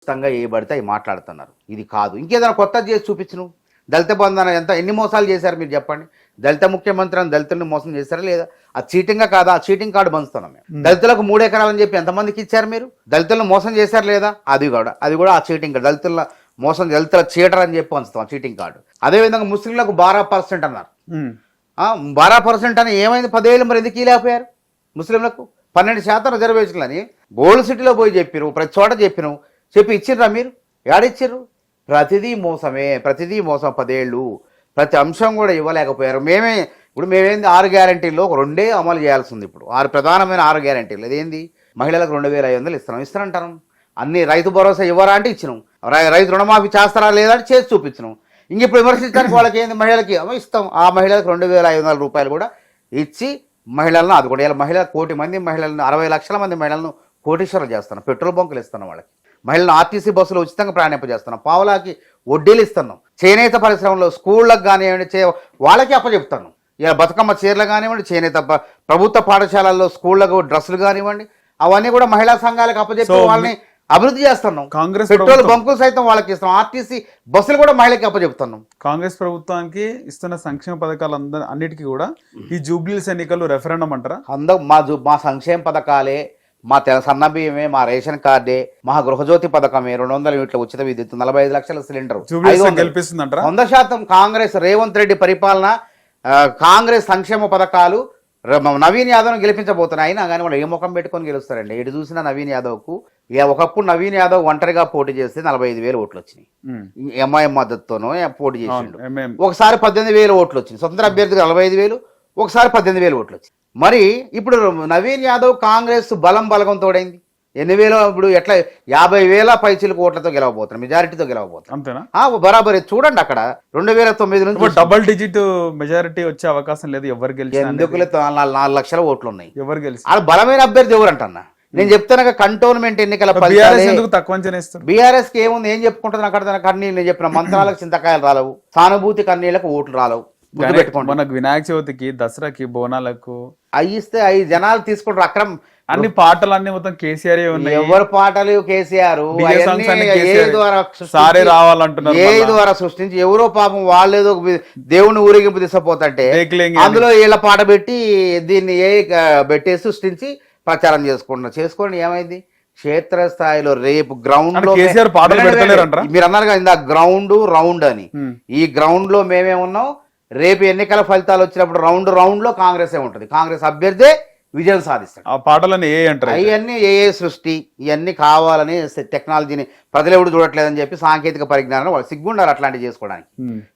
ఖచ్చితంగా ఏ పడితే అవి మాట్లాడుతున్నారు. ఇది కాదు. ఇంకేదైనా కొత్త చేసి చూపించను. దళిత బంధన ఎంత ఎన్ని మోసాలు చేశారు మీరు చెప్పండి. దళిత ముఖ్యమంత్రి అని దళితుల్ని మోసం చేశారా లేదా? ఆ చీటింగా కాదా? ఆ చీటింగ్ కార్డు పంచుతున్నాం మేము. దళితులకు మూడు ఎకరాలని చెప్పి ఎంతమందికి ఇచ్చారు మీరు? దళితులను మోసం చేశారు లేదా? అది కూడా అది కూడా ఆ చీటింగ్ కార్డు. దళితుల మోసం దళితుల చీటర్ అని చెప్పి పంచుతాం చీటింగ్ కార్డు. అదేవిధంగా ముస్లింలకు బారా పర్సెంట్ అన్నారు. బారా పర్సెంట్ అని ఏమైంది? పదేళ్ళు మరి ఎందుకు లేకపోయారు ముస్లింలకు? పన్నెండు శాతం రిజర్వేషన్లు అని గోల్డ్ సిటీలో పోయి చెప్పిరు ప్రతి చోట చెప్పిను చెప్పి ఇచ్చిర్రా మీరు? ఏడిచ్చిర్రు ప్రతిదీ మోసమే ప్రతిదీ మోసం పదేళ్ళు. ప్రతి అంశం కూడా ఇవ్వలేకపోయారు. మేమే ఇప్పుడు మేమేంది ఆరు గ్యారంటీల్లో ఒక రెండే అమలు చేయాల్సి ఉంది ఇప్పుడు. ఆరు ప్రధానమైన ఆరు గ్యారంటీలు. అదేంది మహిళలకు రెండు వేల ఐదు వందలు ఇస్తున్నాం. ఇస్తానంటాను అన్ని రైతు భరోసా ఇవ్వరా అంటే ఇచ్చినాం. రైతు రుణమాఫీ చేస్తారా లేదా అంటే చేసి చూపించినాం. ఇంక ఇప్పుడు విమర్శించడానికి వాళ్ళకి ఏంది మహిళలకి ఇస్తాం. ఆ మహిళలకు రెండు వేల ఐదు వందల రూపాయలు కూడా ఇచ్చి మహిళలను అది కూడా ఇలా మహిళ కోటి మంది మహిళలను అరవై లక్షల మంది మహిళలను కోటీశ్వరులు చేస్తున్నాం. పెట్రోల్ బంకులు ఇస్తున్నాం వాళ్ళకి. మహిళలను ఆర్టీసీ బస్సులు ఉచితంగా ప్రయాణింపజేస్తున్నాం. పావులాకి వడ్డీలు ఇస్తున్నాం. చేనేత పరిశ్రమలో స్కూళ్ళకు కానివ్వండి చే వాళ్ళకి అప్పచెప్తున్నాం. ఇలా బతుకమ్మ చీరలు కానివ్వండి చేనేత ప్రభుత్వ పాఠశాలల్లో స్కూళ్ళకు డ్రెస్సులు కానివ్వండి అవన్నీ కూడా మహిళా సంఘాలకు అప్పచెప్పి వాళ్ళని అభివృద్ధి చేస్తున్నాం. కాంగ్రెస్ పెట్రోల్ బంకులు సైతం వాళ్ళకి ఇస్తున్నాం. ఆర్టీసీ బస్సులు కూడా మహిళకి అప్పచెప్తున్నాం. కాంగ్రెస్ ప్రభుత్వానికి ఇస్తున్న సంక్షేమ పథకాలు అందరి అన్నిటికీ కూడా ఈ జూబ్లీస్ ఎన్నికలు రెఫరెండం అంటారా? అందరూ మా జు- మా సంక్షేమ పథకాలే మా తెల సన్న బియ్యమే మా రేషన్ కార్డే మా గృహజ్యోతి పథకమే. రెండు వందల యూనిట్ల ఉచిత విద్యుత్ నలభై ఐదు లక్షల సిలిండర్. వంద శాతం కాంగ్రెస్ రేవంత్ రెడ్డి పరిపాలన కాంగ్రెస్ సంక్షేమ పథకాలు నవీన్ యాదవ్ను గెలిపించబోతున్నాయి. అయినా కానీ వాళ్ళు ఏ ముఖం పెట్టుకొని గెలుస్తారండి? ఎటు చూసినా నవీన్ యాదవ్కు ఇక ఒకప్పుడు నవీన్ యాదవ్ ఒంటరిగా పోటీ చేస్తే నలభై ఐదు వేలు ఓట్లు వచ్చినాయి. ఎంఐఎం మద్దతుతోనో పోటీ చేసిండు. ఒకసారి పద్దెనిమిది వేలు ఓట్లు వచ్చింది స్వతంత్ర అభ్యర్థికి నలభై ఐదు వేలు ఒకసారి పద్దెనిమిది వేలు ఓట్లు వచ్చింది మరి ఇప్పుడు నవీన్ యాదవ్ కాంగ్రెస్ బలం బలగం తోడైంది ఎన్ని వేలు ఇప్పుడు ఎట్లా యాభై వేల పైచిలకు ఓట్లతో గెలవబోతున్నారు మెజారిటీతో గెలవబోతున్నారు. అంతేనా? ఆ, బరాబరి చూడండి అక్కడ. రెండు వేల తొమ్మిది నుంచి డబుల్ డిజిట్ మెజారిటీ వచ్చే అవకాశం లేదు ఎవరు గెలిచి ఎందుకులే నాలుగు లక్షల ఓట్లు ఉన్నాయి ఎవరు గెలిచి వాళ్ళ బలమైన అభ్యర్థి ఎవరు అంటన్నా నేను చెప్తాను కంటోన్మెంట్ ఎన్నికల బీఆర్ఎస్ ఎందుకు కి ఏముంది? ఏం చెప్పుకుంటుంది? అక్కడ తన కన్నీళ్ళు నేను చెప్పిన మంత్రాలకు చింతకాయలు రాలవు. సానుభూతి కన్నీళ్ళకు ఓట్లు రాలవు. మనకు వినాయక చవితికి దసరాకి బోనాలకు అవి ఇస్తే అవి జనాలు తీసుకుంటారు. అక్రమ్ అన్ని పాటలు అన్ని మొత్తం కేసీఆర్ ఉన్నాయి. ఎవరు పాటలు కేసీఆర్? సారే రావాలంటున్నారు ఏ. ద్వారా సృష్టించి ఎవరో పాపం వాళ్ళేదో దేవుని ఊరేగింపు తీసుకుపోతుంటే అని. అందులో వీళ్ళ పాట పెట్టి దీన్ని ఏ ఆ, పెట్టేసి సృష్టించి ప్రచారం చేసుకుంటున్నారు. చేసుకోండి ఏమైంది? క్షేత్రస్థాయిలో రేపు గ్రౌండ్లో కేసీఆర్ పాటలు పెడతలేరంటారా? మీరు అన్నారు కదా ఇందా గ్రౌండ్ రౌండ్ అని. ఈ గ్రౌండ్లో మేమే ఉన్నాం రేపు ఎన్నికల ఫలితాలు వచ్చినప్పుడు రౌండ్ రౌండ్లో కాంగ్రెస్ ఉంటుంది. కాంగ్రెస్ అభ్యర్థే విజయం సాధిస్తాడు. ఆ పాటలని ఏ అంటారు? అవన్నీ ఏ ఏ సృష్టి ఇవన్నీ కావాలని టెక్నాలజీని ప్రజలు ఎవడు చూడట్లేదని చెప్పి సాంకేతిక పరిజ్ఞానం వాళ్ళు సిగ్గుండారు అట్లాంటివి చేసుకోవడానికి.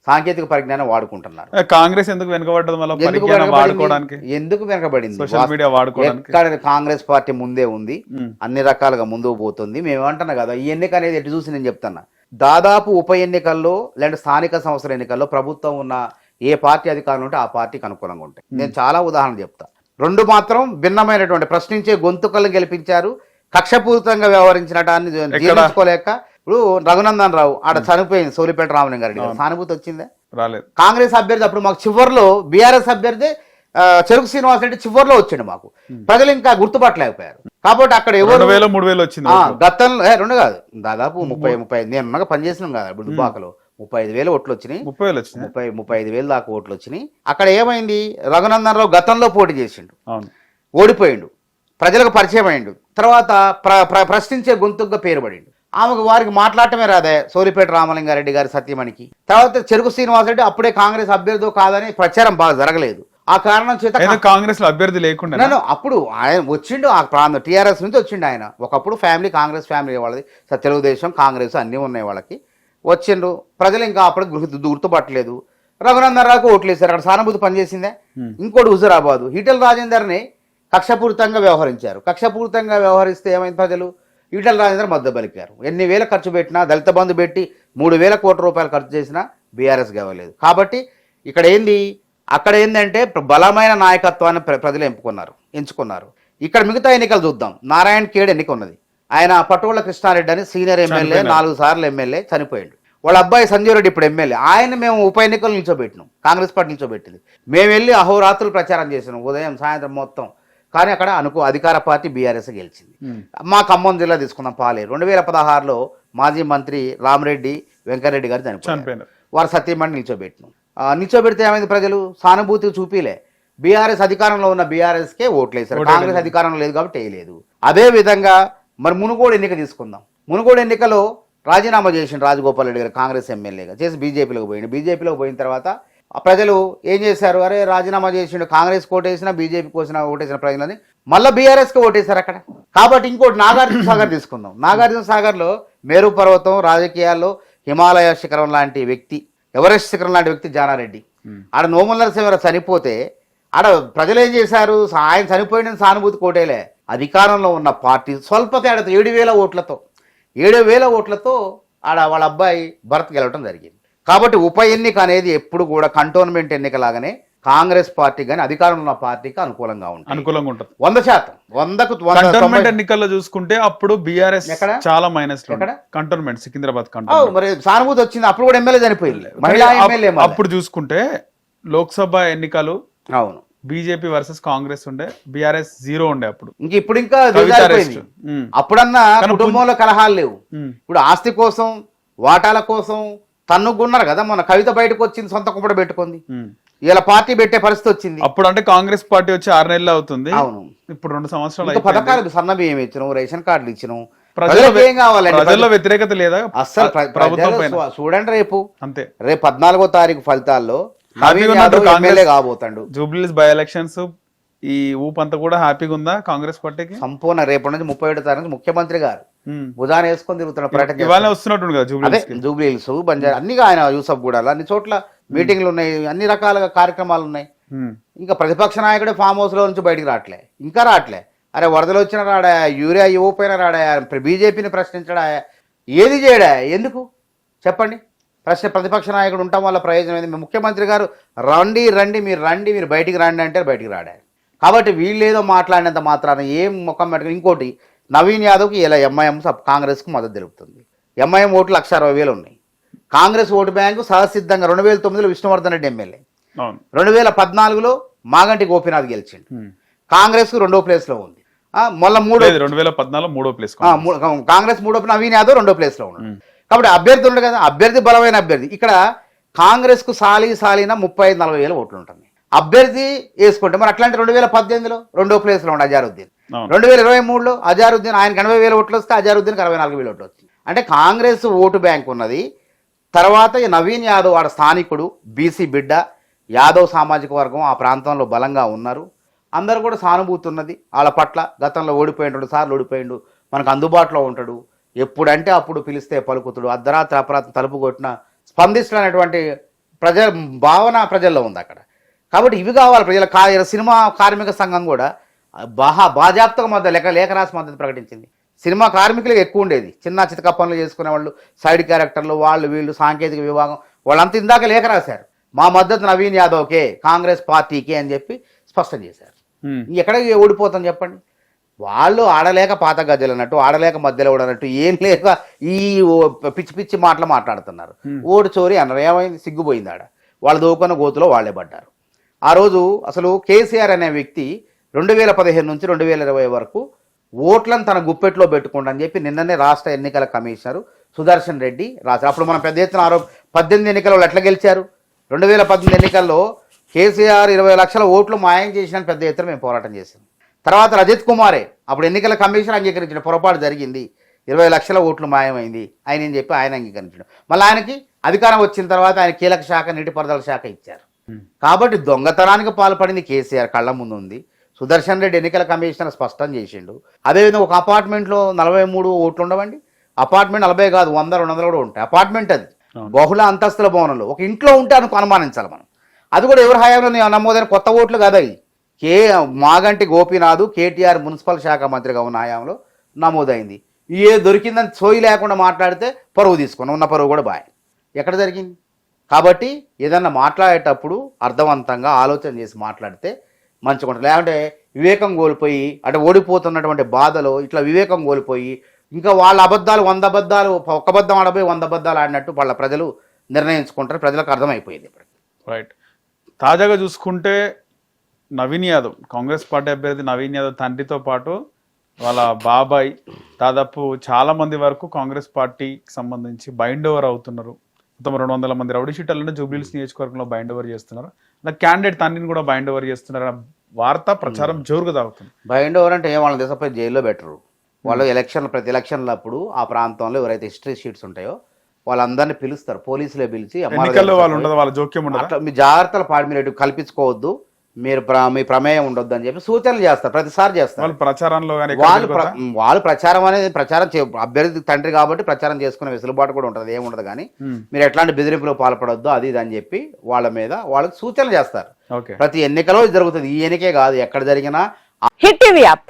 సాంకేతిక పరిజ్ఞానం వాడుకుంటున్నారు. కాంగ్రెస్ ఎందుకు వెనుకబడ్డది ఎందుకు వెనకబడింది? వాడుకోవడానికి. ఎందుకు వెనకబడింది? సోషల్ మీడియా వాడుకోవడానికి. ఎక్కడ కాంగ్రెస్ పార్టీ ముందే ఉంది. అన్ని రకాలుగా ముందుకు పోతుంది. మేము ఏమంటున్నా కదా ఈ ఎన్నిక అనేది ఎటు చూసి నేను చెప్తున్నా. దాదాపు ఉప ఎన్నికల్లో లేదంటే స్థానిక సంస్థల ఎన్నికల్లో ప్రభుత్వం ఉన్న ఏ పార్టీ అధికారులు ఉంటే ఆ పార్టీకి అనుకూలంగా ఉంటాయి. నేను చాలా ఉదాహరణ చెప్తా. రెండు మాత్రం భిన్నమైనటువంటి ప్రశ్నించే గొంతుకలను గెలిపించారు. కక్షపూరితంగా వ్యవహరించినటాన్ని జీర్ణించుకోలేక ఇప్పుడు రఘునందన్ రావు ఆడ చనిపోయింది సోలిపేట రామలింగారెడ్డి గారు. సానుభూతి వచ్చిందా? రాలేదు. కాంగ్రెస్ అభ్యర్థి అప్పుడు మాకు చివర్లో బీఆర్ఎస్ అభ్యర్థి చెరుకు శ్రీనివాస్ రెడ్డి చివర్లో వచ్చిండు మాకు. ప్రజలు ఇంకా గుర్తుపట్టలేకపోయారు. కాబట్టి అక్కడ ఎవరు వేలు మూడు వేలు వచ్చింది గతంలో రెండు కాదు. దాదాపు ముప్పై ముప్పై నేను పనిచేసినాం కదా ఇప్పుడు దుబ్బాకలో. ముప్పై ఐదు వేలు ఓట్లు వచ్చినాయి ముప్పై వేలు వచ్చింది ముప్పై ముప్పై ఐదు వేలు దాకా ఓట్లు వచ్చినాయి అక్కడ ఏమైంది? రఘునందన్ రావు గతంలో పోటీ చేసిండు. ఓడిపోయిండు. ప్రజలకు పరిచయం అయిండు. తర్వాత ప్ర ప్ర- ప్రశ్నించే గొంతుగా పేరు పడిండు. ఆమెకు వారికి మాట్లాడటమే రాదే సోలిపేట రామలింగారెడ్డి గారి సత్యమణికి. తర్వాత చెరుకు శ్రీనివాసరెడ్డి అప్పుడే కాంగ్రెస్ అభ్యర్థి కాదని ప్రచారం బాగా జరగలేదు. ఆ కారణం చేత కాంగ్రెస్ అభ్యర్థి లేకుండా నన్ను అప్పుడు ఆయన వచ్చిండు ఆ ప్రాంతం టీఆర్ఎస్ నుంచి వచ్చిండు ఆయన. ఒకప్పుడు ఫ్యామిలీ కాంగ్రెస్ ఫ్యామిలీ వాళ్ళది. తెలుగుదేశం కాంగ్రెస్ అన్నీ ఉన్నాయి వాళ్ళకి. వచ్చిండు ప్రజలు ఇంకా అప్పుడు గుర్తు గుర్తుపట్టలేదు రఘునందన్ రావుకు ఓట్లేశారు. అక్కడ సానుభూతి పనిచేసిందే. ఇంకోటి హుజురాబాదు. ఈటల రాజేందర్ని కక్షపూరితంగా వ్యవహరించారు. కక్షపూరితంగా వ్యవహరిస్తే ఏమైంది ప్రజలు? ఈటల రాజేందర్ మద్దతు పలికారు. ఎన్ని వేల ఖర్చు పెట్టినా దళిత బంధు పెట్టి మూడు వేల కోట్ల రూపాయలు ఖర్చు చేసినా బీఆర్ఎస్ గెలవలేదు. కాబట్టి ఇక్కడ ఏంది? అక్కడ ఏంటంటే బలమైన నాయకత్వాన్ని ప్ర- ప్రజలు ఎంపుకున్నారు ఎంచుకున్నారు. ఇక్కడ మిగతా ఎన్నికలు చూద్దాం. నారాయణ ఖేడ్ ఎన్నిక ఉన్నది. ఆయన పట్టువల కృష్ణారెడ్డి అని సీనియర్ ఎమ్మెల్యే. నాలుగు సార్లు ఎమ్మెల్యే చనిపోయాడు. వాళ్ళ అబ్బాయి సంజయ్ రెడ్డి ఇప్పుడు ఎమ్మెల్యే. ఆయన మేము ఉప ఎన్నికలు నిల్చోబెట్టినాం. కాంగ్రెస్ పార్టీ నిల్చోబెట్టింది. మేము వెళ్ళి అహోరాత్రులు ప్రచారం చేసినాం. ఉదయం సాయంత్రం మొత్తం. కానీ అక్కడ అనుకో అధికార పార్టీ బీఆర్ఎస్ గెలిచింది. మా ఖమ్మం జిల్లా తీసుకుందాం పాలేరు రెండు వేల పదహారులో మాజీ మంత్రి రామరెడ్డి వెంకరెడ్డి గారు చనిపోయారు. వారు సత్యమని నిల్చోబెట్టినాం. ఆ, నిల్చోబెడితే ఏమైంది ప్రజలు? సానుభూతి చూపిలే. బీఆర్ఎస్ అధికారంలో ఉన్న బీఆర్ఎస్కే ఓట్లేశారు. ఓట్లు కాంగ్రెస్ అధికారంలో లేదు కాబట్టి వేయలేదు. అదే విధంగా మరి మునుగోడు ఎన్నిక తీసుకుందాం. మునుగోడు ఎన్నికలో రాజీనామా చేసిన రాజగోపాల్ రెడ్డి గారు కాంగ్రెస్ ఎమ్మెల్యేగా. చేసి బీజేపీలోకి పోయింది బీజేపీలోకి పోయిన తర్వాత ఆ ప్రజలు ఏం చేశారు? అరే రాజీనామా చేసిండు. కాంగ్రెస్ ఓటేసిన బీజేపీ కోసిన ఓటేసిన ప్రజలని మళ్ళీ బీఆర్ఎస్కి ఓటేశారు అక్కడ. కాబట్టి ఇంకోటి నాగార్జున సాగర్ తీసుకుందాం. నాగార్జున సాగర్లో మేరు పర్వతం రాజకీయాల్లో హిమాలయ శిఖరం లాంటి వ్యక్తి ఎవరెస్ట్ శిఖరం లాంటి వ్యక్తి జానారెడ్డి. ఆడ నోముల నరసింహరావు చనిపోతే ఆడ ప్రజలు ఏం చేశారు? ఆయన చనిపోయిన సానుభూతి కోటేలే. అధికారంలో ఉన్న పార్టీ స్వల్ప తేడాతో ఏడు వేల ఓట్లతో ఏడు వేల ఓట్లతో ఆడ వాళ్ళ అబ్బాయి భరత్ గెలవడం జరిగింది. కాబట్టి ఉప ఎన్నిక అనేది ఎప్పుడు కూడా కంటోన్మెంట్ ఎన్నిక లాగానే కాంగ్రెస్ పార్టీ కానీ అధికారంలో ఉన్న పార్టీకి అనుకూలంగా ఉంటుంది అనుకూలంగా ఉంటుంది. వంద శాతం. వందకు వంద కంటోన్మెంట్ ఎన్నికల్లో చూసుకుంటే అప్పుడు బీఆర్ఎస్? చాలా మైనస్? Cantonment Secunderabad cantonment. మరి సానుభూతి వచ్చింది. అప్పుడు కూడా ఎమ్మెల్యే చనిపోయింది. మహిళా ఎమ్మెల్యే. అప్పుడు చూసుకుంటే లోక్సభ ఎన్నికలు అవును. బీజేపీ వర్సెస్ కాంగ్రెస్ ఉండే బీఆర్ఎస్ జీరో ఉండే అప్పుడు. ఇంక ఇప్పుడు ఇంకా. అప్పుడన్నా కుటుంబంలో కలహాలు లేవు. ఇప్పుడు ఆస్తి కోసం వాటాల కోసం తన్నుకున్నారు కదా మొన్న కవిత బయటకు వచ్చింది సొంత కుప్పడ పెట్టుకుంది. ఇలా పార్టీ పెట్టే పరిస్థితి వచ్చింది. అప్పుడు అంటే కాంగ్రెస్ పార్టీ వచ్చి ఆరు నెలలు అవుతుంది. అవును. ఇప్పుడు రెండు సంవత్సరాలు. పథకాలు సన్న బియ్యం ఇచ్చినాం రేషన్ కార్డులు ఇచ్చినాం. ప్రజల్లో వ్యతిరేకత లేదా అస్సలు చూడండి రేపు. అంతే. రేపు పద్నాలుగో తారీఖు ఫలితాల్లో హ్యాపీగా కాబోతాడు. జూబ్లీస్ బై ఎలక్షన్స్ ఈ ఊపంతా కూడా హ్యాపీగా ఉందా కాంగ్రెస్ పార్టీకి? సంపూర్ణ రేపటి నుంచి ముప్పై ఏడు తారీఖు ముఖ్యమంత్రి గారు. ఉమ్. భుజాన వేసుకొని తిరుగుతున్న పర్యటన ఇవాళ కదా జూబ్లీస్ జూబ్లీ హిల్స్ బంజారా అన్ని ఆయన యూసఫ్ కూడా అన్ని చోట్ల మీటింగ్లు ఉన్నాయి అన్ని రకాలుగా కార్యక్రమాలు ఉన్నాయి. ఇంకా ప్రతిపక్ష నాయకుడే ఫామ్ హౌస్లో నుంచి బయటికి రావట్లే. ఇంకా రావట్లే. అరే వరదలు వచ్చిన రాడా యూరియా ఇవ్వకపోయినా రాడా బీజేపీని ప్రశ్నించడా ఏది చేయడా ఎందుకు? చెప్పండి. ప్రశ్న ప్రతిపక్ష నాయకుడు ఉండటం వల్ల ప్రయోజనం ఏంది? మీ ముఖ్యమంత్రి గారు రండి రండి మీరు రండి మీరు బయటికి రండి అంటే బయటికి రాడా కాబట్టి వీళ్ళు ఏదో మాట్లాడినంత మాత్రాన ఏం ముఖం పెట్టుకుని ఇంకోటి నవీన్ యాదవ్కి ఇలా ఎంఐఎం సబ్ కాంగ్రెస్కు మద్దతు తెలుపుతుంది. ఎంఐఎం ఓట్లు లక్ష అరవై వేలు ఉన్నాయి. కాంగ్రెస్ ఓటు బ్యాంకు సహసిద్ధంగా రెండు వేల తొమ్మిదిలో విష్ణువర్ధన్ రెడ్డి ఎమ్మెల్యే. రెండు వేల పద్నాలుగులో మాగంటి గోపీనాథ్ గెలిచిండు. కాంగ్రెస్ రెండో ప్లేస్లో ఉంది మొన్న మూడో రెండు వేల పద్నాలుగు మూడో ప్లేస్ కాంగ్రెస్ మూడో నవీన్ యాదవ్ రెండో ప్లేస్లో ఉన్నాడు కాబట్టి అభ్యర్థి ఉండడు కదా అభ్యర్థి బలమైన అభ్యర్థి. ఇక్కడ కాంగ్రెస్కు సాలి సాలిన ముప్పై ఐదు నలభై వేల ఓట్లు ఉంటుంది అభ్యర్థి వేసుకుంటే మరి అట్లాంటి రెండు వేల పద్దెనిమిదిలో రెండో ప్లేస్లో ఉండే అజారుద్దీన్. రెండు వేల ఇరవై మూడులో అజారుద్దీన్ ఆయనకి ఎనభై వేల ఓట్లు వస్తే అజారుద్దీన్కి అరవై నాలుగు వేల ఓట్లు వచ్చింది. అంటే కాంగ్రెస్ ఓటు బ్యాంక్ ఉన్నది. తర్వాత ఈ నవీన్ యాదవ్ ఆడ స్థానికుడు బీసీ బిడ్డ యాదవ్ సామాజిక వర్గం ఆ ప్రాంతంలో బలంగా ఉన్నారు. అందరూ కూడా సానుభూతి ఉన్నది. వాళ్ళ పట్ల గతంలో ఓడిపోయిండు రెండు సార్లు ఓడిపోయిండు. మనకు అందుబాటులో ఉంటాడు. ఎప్పుడంటే అప్పుడు పిలిస్తే పలుకుతుడు అర్ధరాత్రి అపరాత్రి తలుపు కొట్టిన స్పందిస్తున్నటువంటి ప్రజ భావన ప్రజల్లో ఉంది అక్కడ. కాబట్టి ఇవి కావాలి ప్రజల సినిమా కార్మిక సంఘం కూడా బాహా బాజాప్తగా మద్దతు లేక లేఖ రాసి మద్దతు ప్రకటించింది. సినిమా కార్మికులకు ఎక్కువ ఉండేది. చిన్న చితక పనులు చేసుకునే వాళ్ళు సైడ్ క్యారెక్టర్లు వాళ్ళు వీళ్ళు సాంకేతిక విభాగం వాళ్ళంతా ఇందాక లేఖ రాశారు. మా మద్దతు నవీన్ యాదవ్కే కాంగ్రెస్ పార్టీకి అని చెప్పి స్పష్టం చేశారు. ఉమ్. ఎక్కడికి ఓడిపోతాం చెప్పండి? వాళ్ళు ఆడలేక పాత గజ్జలు అన్నట్టు ఆడలేక మధ్యలో ఓడనట్టు ఏం లేక ఈ పిచ్చి పిచ్చి మాటలు మాట్లాడుతున్నారు. ఓడి చోరీ అన్నారు ఏమైంది సిగ్గుపోయింది ఆడ. వాళ్ళు దూకున్న గోతులో వాళ్ళే పడ్డారు. ఆ రోజు అసలు కేసీఆర్ అనే వ్యక్తి రెండు వేల పదిహేను నుంచి రెండు వేల ఇరవై వరకు ఓట్లను తన గుప్పెట్లో పెట్టుకోండి అని చెప్పి నిన్ననే రాష్ట్ర ఎన్నికల కమిషనర్ సుదర్శన్ రెడ్డి రాశారు. అప్పుడు మనం పెద్ద ఎత్తున ఆరోప పద్దెనిమిది ఎన్నికల్లో ఎట్లా గెలిచారు? రెండు వేల పద్దెనిమిది ఎన్నికల్లో కేసీఆర్ ఇరవై లక్షల ఓట్లు మాయం చేసిన పెద్ద ఎత్తున మేము పోరాటం చేసాం తర్వాత రజత్ కుమారే అప్పుడు ఎన్నికల కమిషన్ అంగీకరించిన పొరపాటు జరిగింది. ఇరవై లక్షల ఓట్లు మాయమైంది. ఆయన ఏం చెప్పి ఆయన అంగీకరించడం. మళ్ళీ ఆయనకి అధికారం వచ్చిన తర్వాత ఆయన కీలక శాఖ నీటిపారుదల శాఖ ఇచ్చారు. కాబట్టి దొంగతనానికి పాల్పడింది కేసీఆర్ కళ్ళ ముందు ఉంది. సుదర్శన్ రెడ్డి ఎన్నికల కమిషనర్ స్పష్టం చేసిండు. అదేవిధంగా ఒక అపార్ట్మెంట్లో నలభై మూడు ఓట్లు ఉండవండి. అపార్ట్మెంట్ నలభై కాదు వంద రెండు వందలు కూడా ఉంటాయి. అపార్ట్మెంట్ అది. బహుళ అంతస్తుల భవనంలో. ఒక ఇంట్లో ఉంటే అనుకు అనుమానించాలి మనం. అది కూడా ఎవరి హయాంలో నమోదైన కొత్త ఓట్లు కదా కే మాగంటి గోపీనాథ్ కేటీఆర్ మున్సిపల్ శాఖ మంత్రిగా ఉన్న హయాంలో నమోదైంది. ఏ దొరికిందని సోయి లేకుండా మాట్లాడితే పరువు తీసుకున్నాం ఉన్న పరువు కూడా బాయ్. ఎక్కడ జరిగింది? కాబట్టి ఏదన్నా మాట్లాడేటప్పుడు అర్థవంతంగా ఆలోచన చేసి మాట్లాడితే మంచిగా ఉంటుంది. లేకుంటే వివేకం కోల్పోయి అంటే ఓడిపోతున్నటువంటి బాధలో ఇట్లా వివేకం కోల్పోయి ఇంకా వాళ్ళ అబద్ధాలు వంద అబద్ధాలు ఒక్క అబద్ధం ఆడబోయి వంద అబద్ధాలు ఆడినట్టు వాళ్ళ ప్రజలు నిర్ణయించుకుంటారు. ప్రజలకు అర్థమైపోయింది ఇప్పుడు రైట్ తాజాగా చూసుకుంటే నవీన్ యాదవ్ కాంగ్రెస్ పార్టీ అభ్యర్థి నవీన్ యాదవ్ తండ్రితో పాటు వాళ్ళ బాబాయ్ దాదాపు చాలా మంది వరకు కాంగ్రెస్ పార్టీకి సంబంధించి బైండ్ ఓవర్ అవుతున్నారు. మొత్తం రెండు వందల మంది రౌడీ షీటర్లను జూబ్లీస్ నియోజకవర్గంలో బైండ్ ఓవర్ చేస్తున్నారు. అలా క్యాండిడేట్ తండ్రిని కూడా బైండ్ ఓవర్ చేస్తున్నారు. వార్త ప్రచారం జోరుగా తాగుతుంది. బైండ్ ఓవర్ అంటే వాళ్ళని తీసుకుపోయి జైల్లో పెట్టరు. వాళ్ళు ఎలక్షన్ ప్రతి ఎలక్షన్ల అప్పుడు ఆ ప్రాంతంలో ఎవరైతే హిస్టరీ షీట్స్ ఉంటాయో వాళ్ళందరినీ పిలుస్తారు. పోలీసులే పిలిచి వాళ్ళు ఉండదు వాళ్ళ జోక్యం ఉండదు? మీ జాగ్రత్తలు పాడి మీరు కల్పించుకోవద్దు. మీరు ప్ర- మీ ప్రమేయం ఉండొద్దు అని చెప్పి సూచనలు చేస్తారు ప్రతిసారి చేస్తారు. వాళ్ళు ప్రచారంలో వాళ్ళు వాళ్ళు ప్రచారం అనేది ప్రచారం చే అభ్యర్థి తండ్రి కాబట్టి ప్రచారం చేసుకునే వెసులుబాటు కూడా ఉంటుంది ఏముండదు కానీ మీరు ఎట్లాంటి బెదిరింపులు పాల్పడొద్దు అది ఇది అని చెప్పి వాళ్ళ మీద వాళ్ళకి సూచనలు చేస్తారు. ఓకే. ప్రతి ఎన్నికలో ఇది జరుగుతుంది ఈ ఎన్నికే కాదు ఎక్కడ జరిగినా హిట్ టీవీ యాప్.